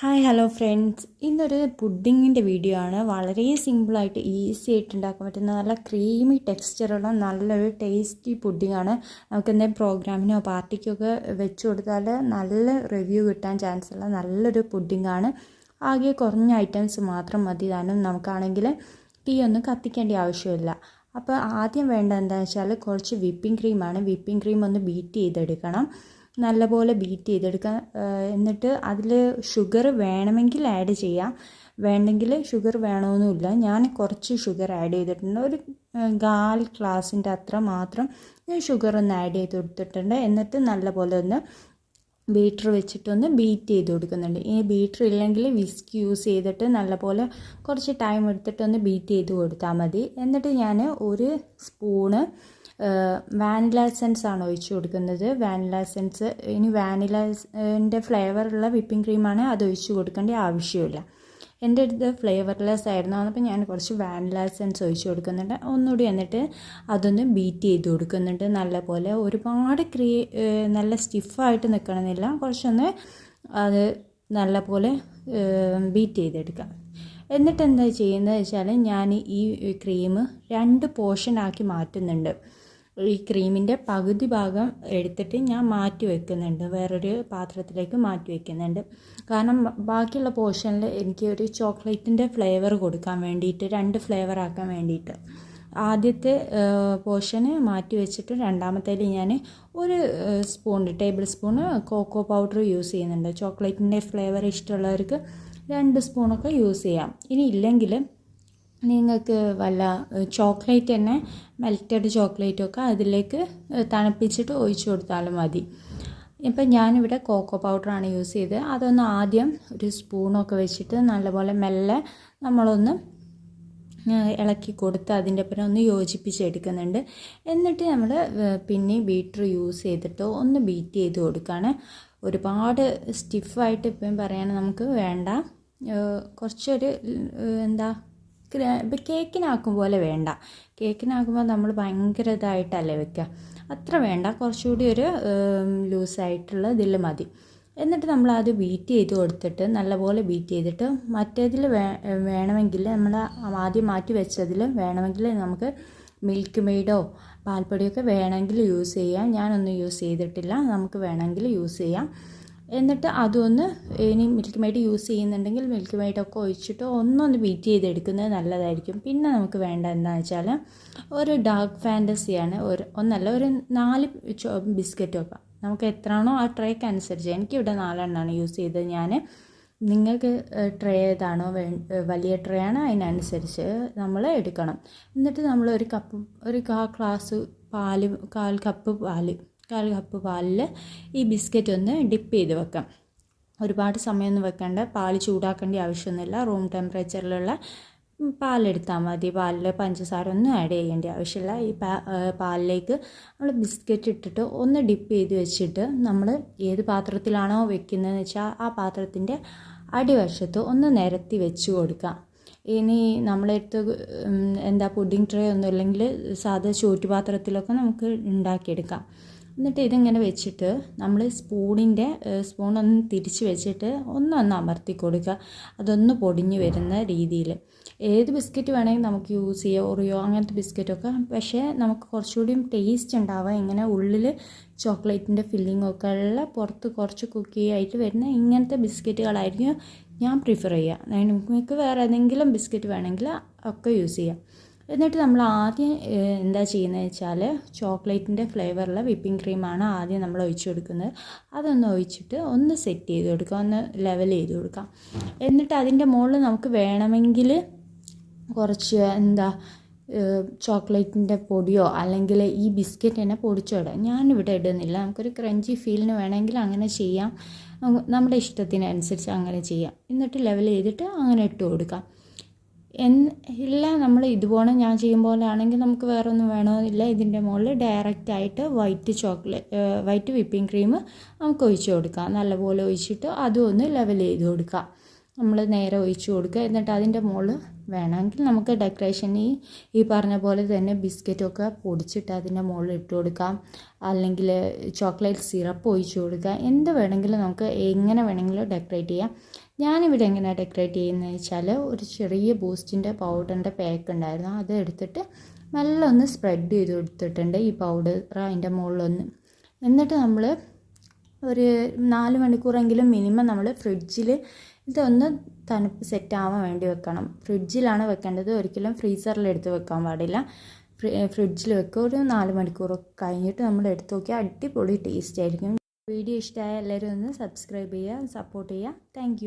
Hi hello friends ഇന്നൊരു പുഡിങ്ങിന്റെ video ആണ്. വളരെ സിമ്പിളായിട്ട് ഈസി ആയിട്ട് ഉണ്ടാക്കാൻ പറ്റുന്ന നല്ല ക്രീമി ടെക്സ്ചറുള്ള നല്ലൊരു ടേസ്റ്റി പുഡിങ്ങാണ് നമുക്ക് എന്തെങ്കിലും പ്രോഗ്രാമിനോ പാർട്ടിക്കോ ഒക്കെ വെച്ച് കൊടുത്താൽ നല്ല റിവ്യൂ കിട്ടാൻ ചാൻസ് ഉള്ള നല്ലൊരു പുഡിങ്ങാണ് ആകെ കുറഞ്ഞ ഐറ്റംസ് മാത്രം മതി. താനും നമുക്കാണെങ്കിൽ ടീ ഒന്നും കത്തിക്കേണ്ട ആവശ്യമില്ല. അപ്പോൾ ആദ്യം വേണ്ട എന്താണെന്ന് വെച്ചാൽ കുറച്ച് വിപ്പിംഗ് ക്രീമാണ് വിപ്പിംഗ് ക്രീം ഒന്ന് ബീറ്റ് ചെയ്തെടുക്കണം. നല്ലപോലെ ബീറ്റ് ചെയ്തെടുക്കുക എന്നിട്ട് അതിൽ ഷുഗർ വേണമെങ്കിൽ ആഡ് ചെയ്യാം. വേണ്ടെങ്കിൽ ഷുഗർ വേണമെന്നില്ല ഞാൻ കുറച്ച് ഷുഗർ ആഡ് ചെയ്തിട്ടുണ്ട്. ഒരു കാൽ ഗ്ലാസിന്റെ അത്ര മാത്രം ഞാൻ ഷുഗർ ഒന്ന് ആഡ് ചെയ്ത് കൊടുത്തിട്ടുണ്ട്. എന്നിട്ട് നല്ലപോലെ ഒന്ന് ബീറ്റർ വെച്ചിട്ടൊന്ന് ബീറ്റ് ചെയ്ത് കൊടുക്കുന്നുണ്ട്. ഈ ബീറ്റർ ഇല്ലെങ്കിൽ വിസ്ക് യൂസ് ചെയ്തിട്ട് നല്ലപോലെ കുറച്ച് ടൈം എടുത്തിട്ടൊന്ന് ബീറ്റ് ചെയ്ത് കൊടുത്താൽ മതി. എന്നിട്ട് ഞാൻ ഒരു സ്പൂണ് വാനില എസൻസ് ആണ് ഒഴിച്ച് കൊടുക്കുന്നത്. വാനില എസൻസ് ഇനി വാനിലന്റെ ഫ്ലേവറുള്ള വിപ്പിംഗ് ക്രീമാണ് അത് ഒഴിച്ച് കൊടുക്കേണ്ട ആവശ്യമില്ല. എന്റെ അടുത്ത് ഫ്ലേവർലെസ് ആയിരുന്നു. അപ്പോൾ ഞാൻ കുറച്ച് വാനില എസൻസ് ഒഴിച്ച് കൊടുക്കുന്നുണ്ട്. ഒന്നുകൂടി എന്നിട്ട് അതൊന്ന് ബീറ്റ് ചെയ്ത് കൊടുക്കുന്നുണ്ട്. നല്ലപോലെ ഒരുപാട് ക്രീ നല്ല സ്റ്റിഫായിട്ട് നിൽക്കണമെന്നില്ല കുറച്ചൊന്ന് അത് നല്ലപോലെ ബീറ്റ് ചെയ്തെടുക്കാം. എന്നിട്ട് എന്താ ചെയ്യുന്നത് വെച്ചാൽ ഞാൻ ഈ ക്രീം രണ്ട് പോർഷനാക്കി മാറ്റുന്നുണ്ട്. ഈ ക്രീമിന്റെ പകുതി ഭാഗം എടുത്തിട്ട് ഞാൻ മാറ്റി വെക്കുന്നുണ്ട്. വേറൊരു പാത്രത്തിലേക്ക് മാറ്റി വെക്കുന്നുണ്ട്. കാരണം ബാക്കിയുള്ള പോർഷനിൽ എനിക്ക് ഒരു ചോക്ലേറ്റിന്റെ ഫ്ലേവർ കൊടുക്കാൻ വേണ്ടിയിട്ട് രണ്ട് ഫ്ലേവർ ആക്കാൻ വേണ്ടിയിട്ട്. ആദ്യത്തെ പോർഷന് മാറ്റി വെച്ചിട്ട് രണ്ടാമത്തേൽ ഞാൻ ഒരു spoon tablespoon cocoa powder use ചെയ്യുന്നുണ്ട്. ചോക്ലേറ്റിന്റെ ഫ്ലേവർ ഇഷ്ടമുള്ളവർക്ക് രണ്ട് സ്പൂണൊക്കെ യൂസ് ചെയ്യാം. ഇനി ഇല്ലെങ്കിൽ നിങ്ങൾക്ക് വല്ല ചോക്ലേറ്റ് തന്നെ മെൽറ്റഡ് ചോക്ലേറ്റൊക്കെ അതിലേക്ക് തണുപ്പിച്ചിട്ട് ഒഴിച്ചു കൊടുത്താലും മതി. ഇപ്പം ഞാനിവിടെ കോക്കോ പൗഡറാണ് യൂസ് ചെയ്തത്. അതൊന്ന് ആദ്യം ഒരു സ്പൂണൊക്കെ വെച്ചിട്ട് നല്ലപോലെ മെല്ലെ നമ്മളൊന്ന് ഇളക്കി കൊടുത്ത് അതിന്റെ ഒപ്പം ഒന്ന് യോജിപ്പിച്ചെടുക്കുന്നുണ്ട് എന്നിട്ട് നമ്മൾ പിന്നെ ബീറ്റർ യൂസ് ചെയ്തിട്ട് ഒന്ന് ബീറ്റ് ചെയ്ത് കൊടുക്കുകയാണ്. ഒരുപാട് സ്റ്റിഫായിട്ട് ഇപ്പം പറയാൻ നമുക്ക് വേണ്ട. കുറച്ചൊരു എന്താ ഇപ്പം കേക്കിനാക്കും പോലെ വേണ്ട. കേക്കിനാക്കുമ്പോൾ നമ്മൾ ഭയങ്കര ഇതായിട്ടല്ലേ വെക്കുക അത്ര വേണ്ട. കുറച്ചുകൂടി ഒരു ലൂസായിട്ടുള്ള ഇതിൽ മതി. എന്നിട്ട് നമ്മൾ അത് ബീറ്റ് ചെയ്ത് കൊടുത്തിട്ട് നല്ലപോലെ ബീറ്റ് ചെയ്തിട്ട് മറ്റേതിൽ വേ വേണമെങ്കിൽ നമ്മൾ ആദ്യം മാറ്റി വെച്ചതിൽ വേണമെങ്കിൽ നമുക്ക് മിൽക്ക് മെയ്ഡോ പാൽപ്പൊടിയൊക്കെ വേണമെങ്കിൽ യൂസ് ചെയ്യാം. ഞാനൊന്നും യൂസ് ചെയ്തിട്ടില്ല. നമുക്ക് വേണമെങ്കിൽ യൂസ് ചെയ്യാം. എന്നിട്ട് അതൊന്ന് ഇനി മിൽക്ക് മെയ്ഡ് യൂസ് ചെയ്യുന്നുണ്ടെങ്കിൽ മിൽക്ക് മെയ്ഡൊക്കെ ഒഴിച്ചിട്ട് ഒന്നൊന്ന് ബീറ്റ് ചെയ്തെടുക്കുന്നത് നല്ലതായിരിക്കും. പിന്നെ നമുക്ക് വേണ്ട എന്താണെന്ന് വെച്ചാൽ ഒരു ഡാർക്ക് ഫാന്റസിയാണ്. ഒരു ഒന്നല്ല ഒരു നാല് ബിസ്ക്കറ്റൊക്കെ നമുക്ക് എത്രയാണോ ആ ട്രേക്ക് അനുസരിച്ച്. എനിക്കിവിടെ നാലെണ്ണമാണ് യൂസ് ചെയ്തത്. ഞാൻ നിങ്ങൾക്ക് ട്രേ ഏതാണോ വേ വലിയ ട്രേ ആണ് അതിനനുസരിച്ച് നമ്മൾ എടുക്കണം. എന്നിട്ട് നമ്മൾ ഒരു കപ്പ് ഒരു കാ ഗ്ലാസ് പാൽ കാൽ കപ്പ് പാൽ കാൽ കപ്പ് പാലിൽ ഈ ബിസ്ക്കറ്റ് ഒന്ന് ഡിപ്പ് ചെയ്ത് വെക്കാം. ഒരുപാട് സമയമൊന്നും വെക്കേണ്ട. പാൽ ചൂടാക്കേണ്ട ആവശ്യമൊന്നുമില്ല. റൂം ടെമ്പറേച്ചറിലുള്ള പാലെടുത്താൽ മതി. പാലിൽ പഞ്ചസാര ഒന്നും ആഡ് ചെയ്യേണ്ട ആവശ്യമില്ല. ഈ പാലിലേക്ക് നമ്മൾ ബിസ്ക്കറ്റ് ഇട്ടിട്ട് ഒന്ന് ഡിപ്പ് ചെയ്ത് വെച്ചിട്ട് നമ്മൾ ഏത് പാത്രത്തിലാണോ വെക്കുന്നതെന്ന് വെച്ചാൽ ആ പാത്രത്തിന്റെ അടിവശത്ത് ഒന്ന് നിരത്തി വെച്ച് കൊടുക്കാം. ഇനി നമ്മളെടുത്ത് എന്താ പുഡിംഗ് ട്രേ ഒന്നും ഇല്ലെങ്കിൽ സാധാ ചോറ്റുപാത്രത്തിലൊക്കെ നമുക്ക് ഉണ്ടാക്കിയെടുക്കാം. എന്നിട്ട് ഇതിങ്ങനെ വെച്ചിട്ട് നമ്മൾ സ്പൂണിന്റെ സ്പൂണൊന്ന് തിരിച്ച് വെച്ചിട്ട് ഒന്നൊന്ന് അമർത്തി കൊടുക്കുക. അതൊന്ന് പൊടിഞ്ഞു വരുന്ന രീതിയിൽ ഏത് ബിസ്ക്കറ്റ് വേണമെങ്കിൽ നമുക്ക് യൂസ് ചെയ്യാം. ഒറിയോ അങ്ങനത്തെ ബിസ്ക്കറ്റൊക്കെ. പക്ഷേ നമുക്ക് കുറച്ചുകൂടി ടേസ്റ്റ് ഉണ്ടാവുക. ഇങ്ങനെ ഉള്ളിൽ ചോക്ലേറ്റിന്റെ ഫില്ലിംഗ് ഒക്കെ ഉള്ള പുറത്ത് കുറച്ച് കുക്കി ആയിട്ട് വരുന്ന ഇങ്ങനത്തെ ബിസ്ക്കറ്റുകളായിരിക്കും ഞാൻ പ്രിഫർ ചെയ്യുക. നിങ്ങൾക്ക് വേറെ ഏതെങ്കിലും ബിസ്ക്കറ്റ് വേണമെങ്കിൽ ഒക്കെ യൂസ് ചെയ്യാം. എന്നിട്ട് നമ്മൾ ആദ്യം എന്താ ചെയ്യുന്നത് വെച്ചാൽ ചോക്ലേറ്റിന്റെ ഫ്ലേവറുള്ള വിപ്പിംഗ് ക്രീമാണ് ആദ്യം നമ്മൾ ഒഴിച്ചു കൊടുക്കുന്നത് അതൊന്ന് ഒഴിച്ചിട്ട് ഒന്ന് സെറ്റ് ചെയ്ത് കൊടുക്കുക. ഒന്ന് ലെവൽ ചെയ്ത് കൊടുക്കാം എന്നിട്ട് അതിന്റെ മുകളിൽ നമുക്ക് വേണമെങ്കിൽ കുറച്ച് എന്താ ചോക്ലേറ്റിന്റെ പൊടിയോ അല്ലെങ്കിൽ ഈ ബിസ്ക്കറ്റ് തന്നെ പൊടിച്ചോടാം ഞാനിവിടെ ഇടുന്നില്ല. നമുക്കൊരു ക്രഞ്ചി ഫീലിന് വേണമെങ്കിൽ അങ്ങനെ ചെയ്യാം. നമ്മുടെ ഇഷ്ടത്തിനനുസരിച്ച് അങ്ങനെ ചെയ്യാം. എന്നിട്ട് ലെവൽ ചെയ്തിട്ട് അങ്ങനെ ഇട്ട് കൊടുക്കാം. എന്ന് ഇല്ല നമ്മൾ ഇതുപോലെ ഞാൻ ചെയ്യും പോലെ ആണെങ്കിൽ നമുക്ക് വേറെ ഒന്നും വേണമെന്നില്ല ഇതിന്റെ മുകളിൽ ഡയറക്റ്റ് ആയിട്ട് white chocolate white whipping cream നമുക്ക് ഒഴിച്ച് കൊടുക്കാം. നല്ലപോലെ ഒഴിച്ചിട്ട് അതും ഒന്ന് ലെവൽ ചെയ്ത് കൊടുക്കാം. നമ്മൾ നേരെ ഒഴിച്ചു കൊടുക്കുക. എന്നിട്ട് അതിന്റെ മുകളിൽ വേണമെങ്കിൽ നമുക്ക് ഡെക്കറേഷൻ ഈ ഈ പറഞ്ഞ പോലെ തന്നെ ബിസ്ക്കറ്റൊക്കെ പൊടിച്ചിട്ട് അതിന്റെ മുകളിൽ ഇട്ട് കൊടുക്കാം. അല്ലെങ്കിൽ ചോക്ലേറ്റ് സിറപ്പ് ഒഴിച്ചു കൊടുക്കുക. എന്ത് വേണമെങ്കിലും നമുക്ക് എങ്ങനെ വേണമെങ്കിലും ഡെക്കറേറ്റ് ചെയ്യാം. ഞാനിവിടെ എങ്ങനെയാണ് ഡെക്കറേറ്റ് ചെയ്യുന്നത് വെച്ചാൽ ഒരു ചെറിയ ബൂസ്റ്റിന്റെ പൗഡറിന്റെ പാക്ക് ഉണ്ടായിരുന്നു. അത് എടുത്തിട്ട് നല്ല ഒന്ന് സ്പ്രെഡ് ചെയ്ത് കൊടുത്തിട്ടുണ്ട് ഈ പൗഡർ അതിന്റെ മുകളിലൊന്ന്. എന്നിട്ട് നമ്മൾ ഒരു നാല് മണിക്കൂറെങ്കിലും മിനിമം നമ്മൾ ഫ്രിഡ്ജിൽ ഇതൊന്ന് തണുപ്പ് സെറ്റ് ആവാൻ വേണ്ടി വെക്കണം. ഫ്രിഡ്ജിലാണ് വെക്കേണ്ടത്. ഒരിക്കലും ഫ്രീസറിൽ എടുത്ത് വെക്കാൻ പാടില്ല. ഫ്രിഡ്ജിൽ വെക്കുക. ഒരു നാല് മണിക്കൂറൊക്കെ കഴിഞ്ഞിട്ട് നമ്മൾ എടുത്ത് നോക്കിയാൽ അടിപൊളി ടേസ്റ്റ് ആയിരിക്കും. വീഡിയോ ഇഷ്ടമായ എല്ലാവരും ഒന്ന് സബ്സ്ക്രൈബ് ചെയ്യുക സപ്പോർട്ട് ചെയ്യുക. താങ്ക്